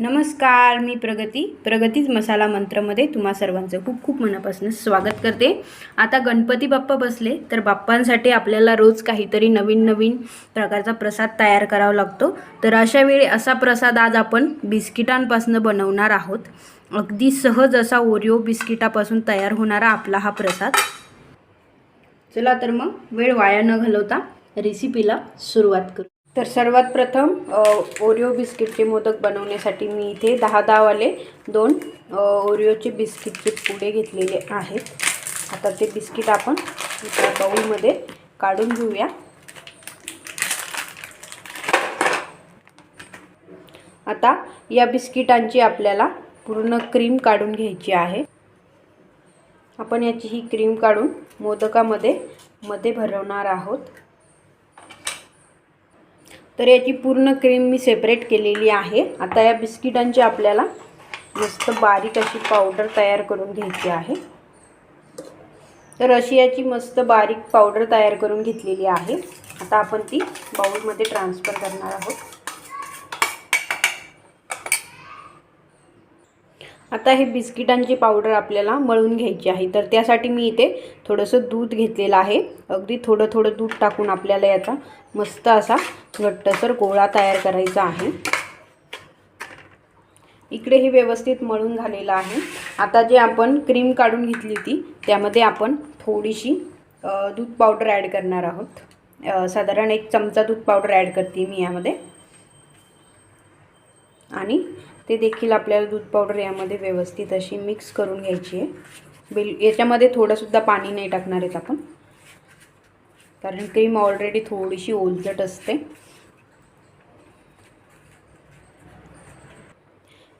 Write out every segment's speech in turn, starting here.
नमस्कार मी प्रगती. प्रगतीच मसाला मंत्रमध्ये तुम्हा सर्वांचं खूप खूप मनापासून स्वागत करते. आता गणपती बाप्पा बसले तर बाप्पांसाठी आपल्याला रोज काहीतरी नवीन नवीन प्रकारचा प्रसाद तयार करावा लागतो. तर अशा वेळी असा प्रसाद आज आपण बिस्किटांपासून बनवणार आहोत. अगदी सहज असा ओरिओ बिस्किटापासून तयार होणारा आपला हा प्रसाद. चला तर मग वेळ वाया न घालवता रेसिपीला सुरुवात करू. तर सर्वात प्रथम ओरिओ बिस्किटचे मोदक बनवण्यासाठी मी इथे दहा दहावाले दोन ओरिओचे बिस्किटचे पुडे घेतलेले आहेत. आता ते बिस्किट आपण एका बाऊलमध्ये काढून घेऊया. आता या बिस्किटांची आपल्याला पूर्ण क्रीम काढून घ्यायची आहे. आपण याची ही क्रीम काढून मोदकामध्ये मध्ये भरवणार आहोत. तर याची पूर्ण क्रीम मी सेपरेट केलेली आहे. आता या बिस्किटांची आपल्याला मस्त बारीक अशी पावडर तयार करून घ्यायची आहे. तर अशी याची मस्त बारीक पावडर तयार करून घेतलेली आहे. आता आपण ती बाऊलमध्ये ट्रान्सफर करणार आहोत. आता हे बिस्किटांची पावडर आपल्याला मळून घ्यायची आहे. तर त्यासाठी मी इथे थोडंसं दूध घेतलेलं आहे. अगदी थोडं थोडं दूध टाकून आपल्याला याचा मस्त असा घट्टसर गोळा तयार करायचा आहे. इकडे हे व्यवस्थित मळून झालेलं आहे. आता जे आपण क्रीम काढून घेतली होती त्यामध्ये आपण थोडीशी दूध पावडर ॲड करणार आहोत. साधारण एक चमचा दूध पावडर ॲड करते मी यामध्ये. आणि ते देखील आपल्याला दूध पावडर यामध्ये व्यवस्थित अशी मिक्स करून घ्यायची आहे. बिल याच्यामध्ये थोडंसुद्धा पाणी नाही टाकणार आहेत आपण. कारण क्रीम ऑलरेडी थोडीशी ओलचट असते.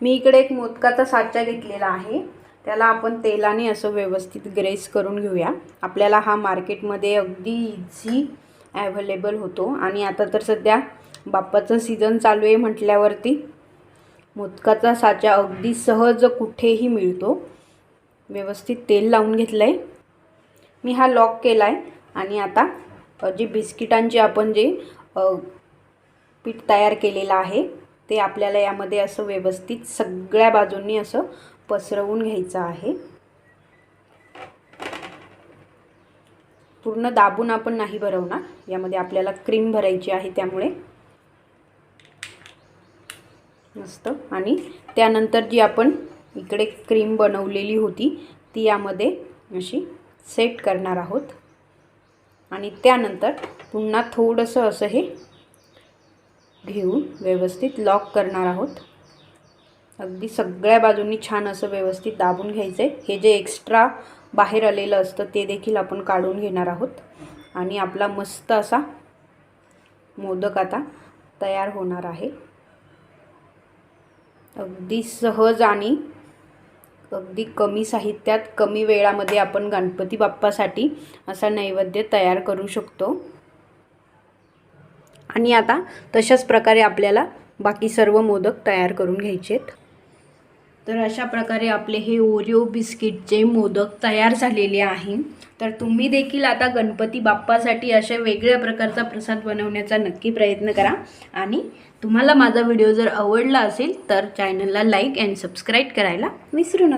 मी इकडे एक मोदकाचा साचा घेतलेला आहे. त्याला आपण तेलाने असं व्यवस्थित ग्रेस करून घेऊया. आपल्याला हा मार्केटमध्ये अगदी इझी ॲव्हेलेबल होतो. आणि आता तर सध्या बाप्पाचं सीझन चालू आहे म्हटल्यावरती. मोदकाचा साचा अगदी सहज कुठेही मिळतो. व्यवस्थित तेल लावून घेतलं आहे मी हा लॉक केला आहे आणि आता जे बिस्किटांचे आपण जे पीठ तयार केलेलं आहे ते आपल्याला यामध्ये असं व्यवस्थित सगळ्या बाजूंनी असं पसरवून घ्यायचं आहे. पूर्ण दाबून आपण नाही भरवणार. यामध्ये आपल्याला क्रीम भरायची आहे त्यामुळे. मस्त. आणि त्यानंतर जी आपण इकडे क्रीम बनवलेली होती ती यामध्ये अशी सेट करणार आहोत. आणि त्यानंतर पुन्हा थोडंसं असं हे घेऊन व्यवस्थित लॉक करणार आहोत. अगदी सगळ्या बाजूंनी छान असं व्यवस्थित दाबून घ्यायचं आहे हे जे एक्स्ट्रा बाहेर आलेलं असतं ते देखील आपण काढून घेणार आहोत. आणि आपला मस्त असा मोदक आता तयार होणार आहे. अगदी सहज आणि अगदी कमी साहित्यात कमी वेळामध्ये आपण गणपती बाप्पासाठी असा नैवेद्य तयार करू शकतो. आणि आता तशाच प्रकारे आपल्याला बाकी सर्व मोदक तयार करून घ्यायचे आहेत तर अशा प्रकारे आपले हे ओरिओ बिस्किटचे मोदक तयार झालेले आहे. तर तुम्ही देखील आता गणपती बाप्पासाठी अशा वेगळ्या प्रकारचा प्रसाद बनवण्याचा नक्की प्रयत्न करा. आणि तुम्हाला माझा व्हिडिओ जर आवडला असेल तर चॅनलला लाईक अँड सबस्क्राईब करायला विसरू नका.